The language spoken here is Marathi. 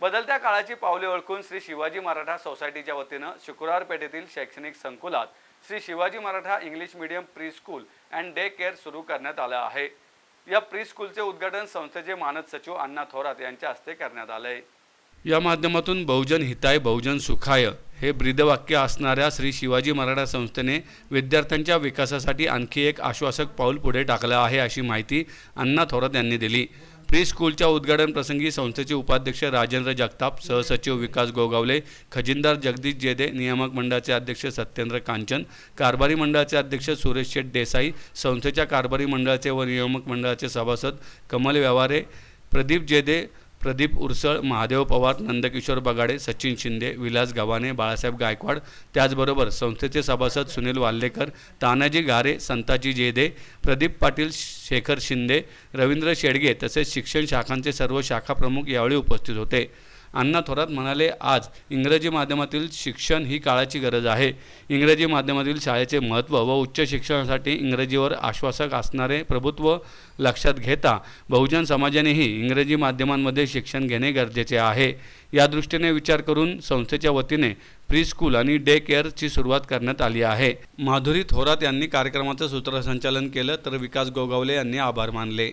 बदलत्या काळाची पावले ओळखून श्री शिवाजी मराठा सोसायटीच्या वतीनं शुक्रवार पेठेतील शैक्षणिक संकुलात Shri Shivaji Maratha English medium pre school and day care सुरू करण्यात आलं आहे. या प्री स्कूलचे उद्घाटन संस्थेचे मानद सचिव अण्णा थोरात यांच्या हस्ते करण्यात आले या माध्यमातून बहुजन हिताय बहुजन सुखाय हे ब्रीदवाक्य असणाऱ्या श्री शिवाजी मराठा संस्थेने विद्यार्थ्यांच्या विकासासाठी आणखी एक आश्वासक पाऊल पुढे टाकलं आहे अशी माहिती अण्णा थोरात यांनी दिली. प्री स्कूलच्या उद्घाटन प्रसंगी संस्थेचे उपाध्यक्ष राजेंद्र जगताप सहसचिव विकास गोगावले खजिनदार जगदीश जेदे नियामक मंडळाचे अध्यक्ष सत्येंद्र कांचन कारभारी मंडळाचे अध्यक्ष सुरेश शेठ देसाई संस्थेच्या कारभारी मंडळाचे व नियामक मंडळाचे सभासद कमल व्यवहारे प्रदीप जेदे प्रदीप उरसळ महादेव पवार नंदकिशोर बगाडे सचिन शिंदे विलास गव्हाणे बाळासाहेब गायकवाड त्याचबरोबर संस्थेचे सभासद सुनील वाल्लेकर तानाजी घारे संताजी जेदे प्रदीप पाटील शेखर शिंदे रवींद्र शेडगे तसेच शिक्षण शाखांचे सर्व शाखा प्रमुख यावेळी उपस्थित होते. अण्णा थोरात म्हणाले आज इंग्रजी माध्यमातील शिक्षण ही काळाची गरज आहे. इंग्रजी माध्यमातील शाळेचे महत्त्व व उच्च शिक्षणासाठी इंग्रजीवर आश्वासक असणारे प्रभुत्व लक्षात घेता बहुजन समाजानेही इंग्रजी माध्यमांमध्ये शिक्षण घेणे गरजेचे आहे. या दृष्टीने विचार करून संस्थेच्या वतीने प्री स्कूल आणि डे केअरची सुरुवात करण्यात आली आहे. माधुरी थोरात यांनी कार्यक्रमाचं सूत्रसंचालन केलं तर विकास गोगावले यांनी आभार मानले.